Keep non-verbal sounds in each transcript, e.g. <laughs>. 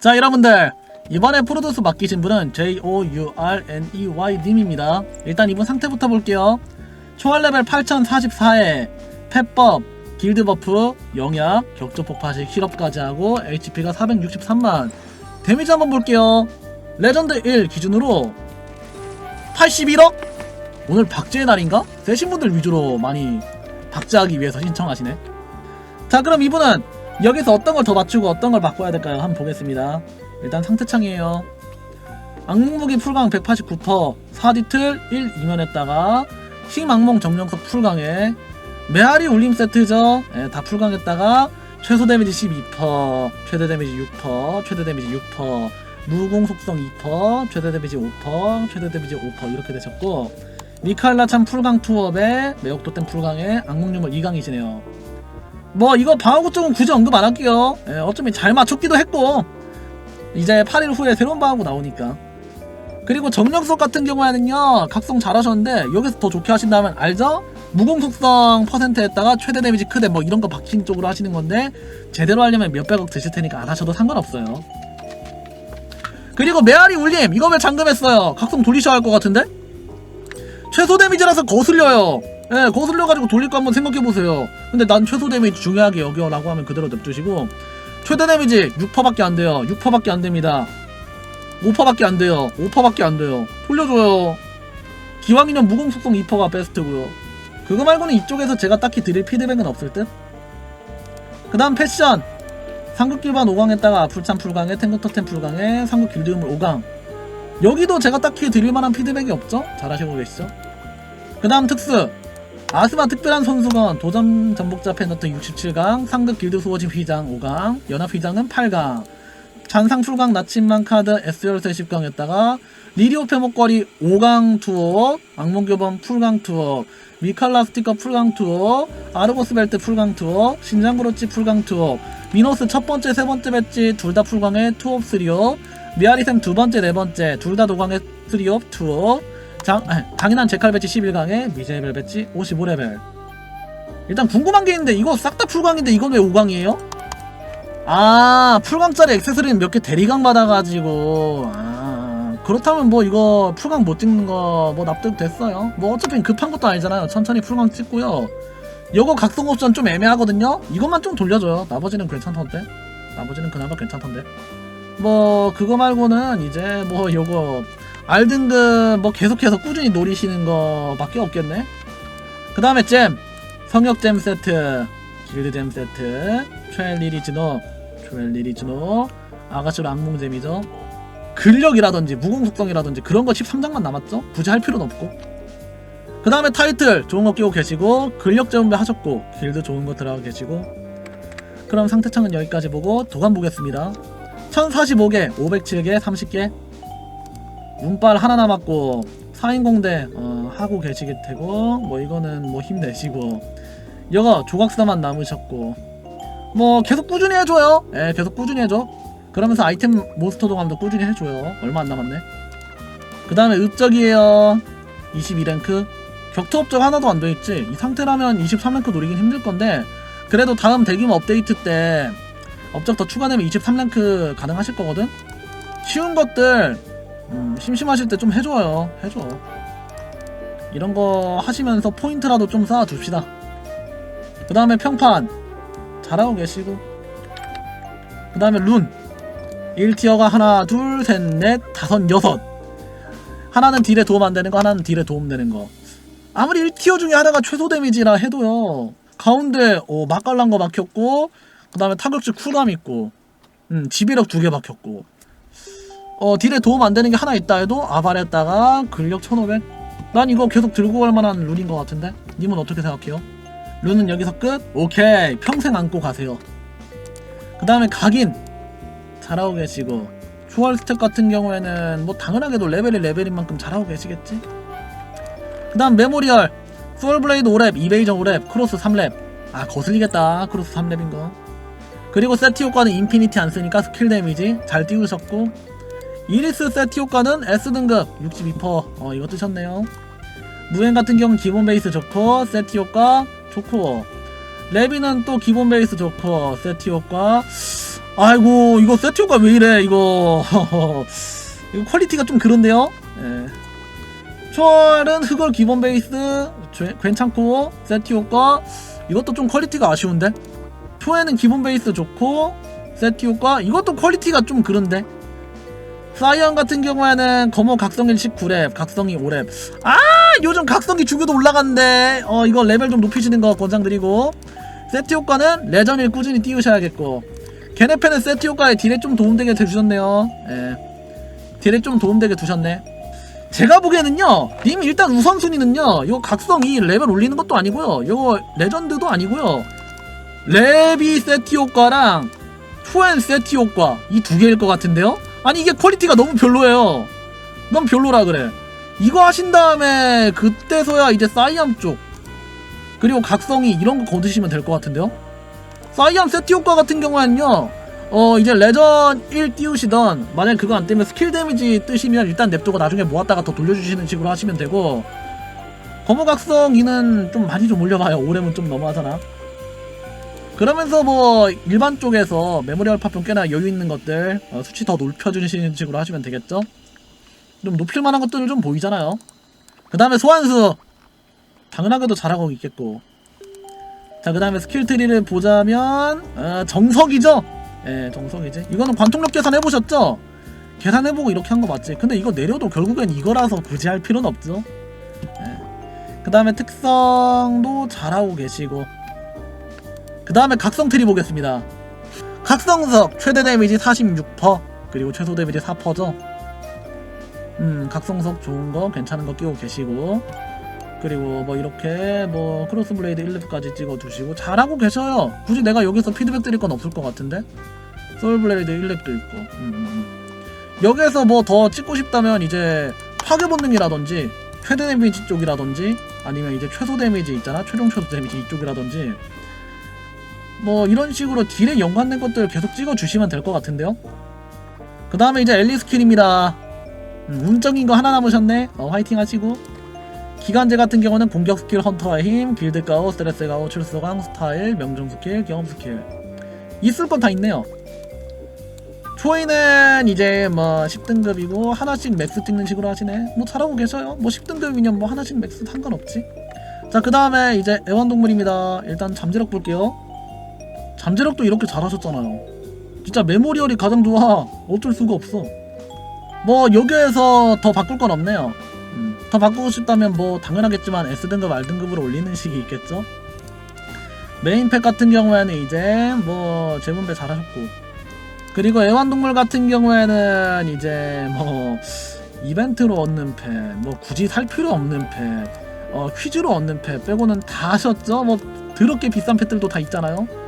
자 여러분들. 이번에 프로듀스 맡기신 분은 J-O-U-R-N-E-Y 님입니다. 일단 이분 상태부터 볼게요. 총알 레벨 8044에 펫법, 길드 버프, 영약, 격조 폭파식 실업까지 하고 HP가 463만. 데미지 한번 볼게요. 레전드 1 기준으로 81억? 오늘 박제의 날인가? 세신 분들 위주로 많이 박제하기 위해서 신청하시네. 자 그럼 이분은 여기서 어떤 걸 더 맞추고 어떤 걸 바꿔야 될까요? 한번 보겠습니다. 일단 상태창이에요. 악몽무기 풀강 189%, 사디틀 1 2면했다가 식망몽 정령석 풀강에 메아리 울림 세트죠. 예, 다 풀강했다가 최소 데미지 12%, 최대 데미지 6%, 최대 데미지 6%, 무공 속성 2%, 최대 데미지 5%, 최대 데미지 5% 이렇게 되셨고 미칼라 참 풀강 투업에 매혹도템 풀강에 악몽유물 2강이시네요. 뭐 이거 방어구 쪽은 굳이 언급 안 할게요. 예, 어차피 잘 맞췄기도 했고 이제 8일 후에 새로운 방어구 나오니까. 그리고 정령석 같은 경우에는요 각성 잘하셨는데 여기서 더 좋게 하신다면 알죠? 무공 속성 퍼센트에다가 최대 데미지 크대 뭐 이런 거 박힌 쪽으로 하시는 건데 제대로 하려면 몇백억 드실 테니까 안 하셔도 상관없어요. 그리고 메아리 울림 이거 왜 잠금했어요? 각성 돌리셔야 할 것 같은데? 최소 데미지라서 거슬려요. 예, 거슬려가지고 돌릴 거 한번 생각해보세요. 근데 난 최소 데미지 중요하게 여겨 라고 하면 그대로 냅두시고 최대 데미지 6%밖에 안 돼요. 6%밖에 안 됩니다. 5%밖에 안 돼요. 5%밖에 안 돼요. 돌려줘요. 기왕이면 무공 속성 2%가 베스트고요. 그거 말고는 이쪽에서 제가 딱히 드릴 피드백은 없을 듯? 그 다음 패션 상급 길반 5강에다가 불참 풀강에 탱커터템 풀강에 상급 길드유물 5강 여기도 제가 딱히 드릴 만한 피드백이 없죠? 잘하시고 계시죠? 그 다음 특수 아스마 특별한 선수건 도전 전복자 팬너트 67강 상급 길드 수호진 휘장 5강 연합 휘장은 8강. 잔상 풀강 나침반 카드 SR세 10강에다가 리리오 페목걸이 5강 투어 악몽교범 풀강 투어 미칼라 스티커 풀강 투어 아르고스 벨트 풀강 투어 신장그로치 풀강 투어 미노스 첫 번째 세 번째 배지 둘 다 풀강의 투업 스리오 미아리샘 두 번째 네 번째 둘 다 도강의 스리옵 투어 장, 당연한 제칼 배치 11강에 미제벨 배치 55레벨. 일단 궁금한 게 있는데 이거 싹 다 풀강인데 이건 왜 5강이에요? 아 풀강짜리 액세서리는 몇 개 대리강 받아가지고. 아 그렇다면 뭐 이거 풀강 못 찍는 거 뭐 납득됐어요. 뭐 어차피 급한 것도 아니잖아요. 천천히 풀강 찍고요. 요거 각성 옵션 좀 애매하거든요. 이것만 좀 돌려줘요. 나머지는 괜찮던데? 나머지는 그나마 괜찮던데? 뭐 그거 말고는 이제 뭐 요거 알등급 뭐 계속해서 꾸준히 노리시는 거밖에 없겠네. 그 다음에 잼 성역 잼 세트, 길드 잼 세트, 트웰리리즈노, 트웰리리즈노, 아가씨로 악몽잼이죠. 근력이라든지 무공 속성이라든지 그런 거 13장만 남았죠. 굳이 할 필요는 없고. 그 다음에 타이틀 좋은 거 끼고 계시고 근력 재운배 하셨고 길드 좋은 거 들어가 계시고 그럼 상태창은 여기까지 보고 도감 보겠습니다. 1045개, 507개, 30개 운빨 하나 남았고 4인공대 어, 하고 계시게 되고 뭐 이거는 뭐 힘내시고 이거 조각사만 남으셨고 뭐 계속 꾸준히 해줘요. 예 계속 꾸준히 해줘. 그러면서 아이템 몬스터 도감도 꾸준히 해줘요. 얼마 안 남았네. 그 다음에 읍적이에요. 22랭크. 격투 업적 하나도 안 돼있지? 이 상태라면 23랭크 노리긴 힘들 건데 그래도 다음 대규모 업데이트 때 업적 더 추가되면 23랭크 가능하실 거거든? 쉬운 것들 음, 심심하실 때 좀 해줘요. 해줘. 이런 거 하시면서 포인트라도 좀 쌓아줍시다. 그 다음에 평판. 잘하고 계시고. 그 다음에 룬. 1티어가 하나, 둘, 셋, 넷, 다섯, 여섯. 하나는 딜에 도움 안 되는 거, 하나는 딜에 도움 되는 거. 아무리 1티어 중에 하나가 최소 데미지라 해도요. 가운데, 어, 맛깔난 거 박혔고, 그 다음에 타격질 쿨감 있고, 음, 지배력 두 개 박혔고, 어 딜에 도움 안 되는 게 하나 있다 해도 아발했다가 근력 1500? 난 이거 계속 들고 갈 만한 룬인 것 같은데? 님은 어떻게 생각해요? 룬은 여기서 끝? 오케이 평생 안고 가세요 그 다음에 각인 잘하고 계시고 초월 스텝 같은 경우에는 뭐 당연하게도 레벨이 레벨인 만큼 잘하고 계시겠지? 그 다음 메모리얼 소울블레이드 5렙, 이베이저 5렙, 크로스 3렙 아 거슬리겠다 크로스 3렙인 거 그리고 세티 효과는 인피니티 안 쓰니까 스킬 데미지 잘 띄우셨고 이리스 세티 효과는 S등급 62% 어, 이거 뜨셨네요. 무행 같은 경우는 기본 베이스 좋고 세티 효과 좋고. 레비는 또 기본 베이스 좋고 세티 효과 아이고 이거 세트 효과 왜 이래 이거. <laughs> 이거 퀄리티가 좀 그런데요? 예. 초월은 흑월 기본 베이스 죄- 괜찮고 세트 효과 이것도 좀 퀄리티가 아쉬운데? 초에는 기본 베이스 좋고 세트 효과 이것도 퀄리티가 좀 그런데 사이언 같은 경우에는 검호 각성일 19렙 각성이 5렙. 아 요즘 각성기 주교도 올라갔는데. 어 이거 레벨 좀 높이시는 거 권장드리고. 세트 효과는 레전을 꾸준히 띄우셔야겠고. 게네페는 세트 효과에 딜에 좀 도움되게 해주셨네요. 예. 딜에 좀 도움되게 두셨네. 제가 보기에는요 님 일단 우선순위는요 이거 각성이 레벨 올리는 것도 아니고요 이거 레전드도 아니고요. 레비 세트 효과랑 초엔 세트 효과 이 두 개일 것 같은데요 아니 이게 퀄리티가 너무 별로예요. 넌 별로라 그래. 이거 하신 다음에 그때서야 이제 사이암 쪽 그리고 각성이 이런 거 거두시면 될 것 같은데요? 사이암 세트 효과 같은 경우에는요 어 이제 레전 1 띄우시던 만약 그거 안 뜨면 스킬 데미지 뜨시면 일단 냅두고 나중에 모았다가 더 돌려주시는 식으로 하시면 되고 거무각성 2는 좀 많이 좀 올려봐요. 오렘은 좀 너무하잖아 그러면서 뭐 일반 쪽에서 메모리얼 파편 꽤나 여유 있는 것들 어, 수치 더 높여주시는 식으로 하시면 되겠죠? 좀 높일 만한 것들을 좀 보이잖아요. 그 다음에 소환수. 당연하게도 잘하고 있겠고. 자 그 다음에 스킬 트리를 보자면 어, 정석이죠? 예 정석이지. 이거는 관통력 계산 해보셨죠? 계산해보고 이렇게 한 거 맞지? 근데 이거 내려도 결국엔 이거라서 굳이 할 필요는 없죠. 예. 그 다음에 특성도 잘하고 계시고 그 다음에 각성 트리 보겠습니다. 각성석 최대 데미지 46% 그리고 최소 데미지 4%죠. 음 각성석 좋은 거 괜찮은 거 끼고 계시고 그리고 뭐 이렇게 뭐 크로스 블레이드 1렙까지 찍어 두시고 잘하고 계셔요. 굳이 내가 여기서 피드백 드릴 건 없을 것 같은데? 소울 블레이드 1렙도 있고 음. 여기에서 뭐 더 찍고 싶다면 이제 파괴 본능이라든지 최대 데미지 쪽이라든지 아니면 이제 최소 데미지 있잖아? 최종 최소 데미지 이쪽이라든지 뭐 이런 식으로 딜에 연관된 것들 계속 찍어 주시면 될 것 같은데요? 그 다음에 이제 엘리 스킬입니다. 음, 운적인 거 하나 남으셨네. 어, 화이팅 하시고. 기간제 같은 경우는 공격 스킬 헌터의 힘, 길드 가오, 스트레스 가오, 출소강, 스타일, 명중 스킬, 경험 스킬. 있을 건 다 있네요. 초이는 이제 뭐 10등급이고 하나씩 맥스 찍는 식으로 하시네. 뭐 잘하고 계셔요. 뭐 10등급이면 뭐 하나씩 맥스 상관없지. 자 그 다음에 이제 애완동물입니다. 일단 잠재력 볼게요 잠재력도 이렇게 잘하셨잖아요. 진짜 메모리얼이 가장 좋아. 어쩔 수가 없어. 뭐 여기에서 더 바꿀 건 없네요. 음, 더 바꾸고 싶다면 뭐 당연하겠지만 S등급 R등급으로 올리는 식이 있겠죠? 메인팩 같은 경우에는 이제 뭐 재분배 잘하셨고. 그리고 애완동물 같은 경우에는 이제 뭐 이벤트로 얻는 팩, 뭐 굳이 살 필요 없는 팩, 어, 퀴즈로 얻는 팩 빼고는 다 하셨죠? 뭐 더럽게 비싼 팩들도 다 있잖아요.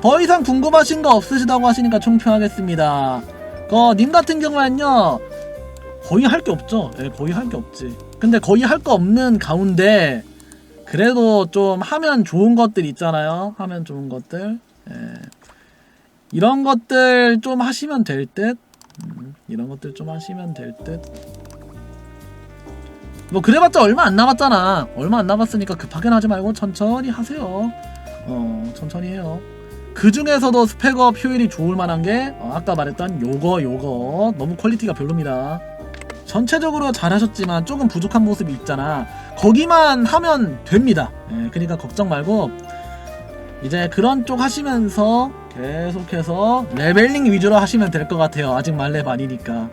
더 이상 궁금하신 거 없으시다고 하시니까 총평하겠습니다. 그, 님 같은 경우에는요, 거의 할 게 없죠. 예, 거의 할 게 없지. 근데 거의 할 거 없는 가운데, 그래도 좀 하면 좋은 것들 있잖아요. 하면 좋은 것들. 예. 이런 것들 좀 하시면 될 듯. 음, 이런 것들 좀 하시면 될 듯. 뭐 그래봤자 얼마 안 남았잖아. 얼마 안 남았으니까 급하게 하지 말고 천천히 하세요. 어, 천천히 해요. 그 중에서도 스펙업 효율이 좋을 만한 게 어, 아까 말했던 요거 요거 너무 퀄리티가 별로입니다. 전체적으로 잘하셨지만 조금 부족한 모습이 있잖아. 거기만 하면 됩니다. 예, 그러니까 걱정 말고 이제 그런 쪽 하시면서 계속해서 레벨링 위주로 하시면 될 것 같아요. 아직 말렙 아니니까.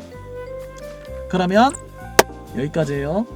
그러면 여기까지예요.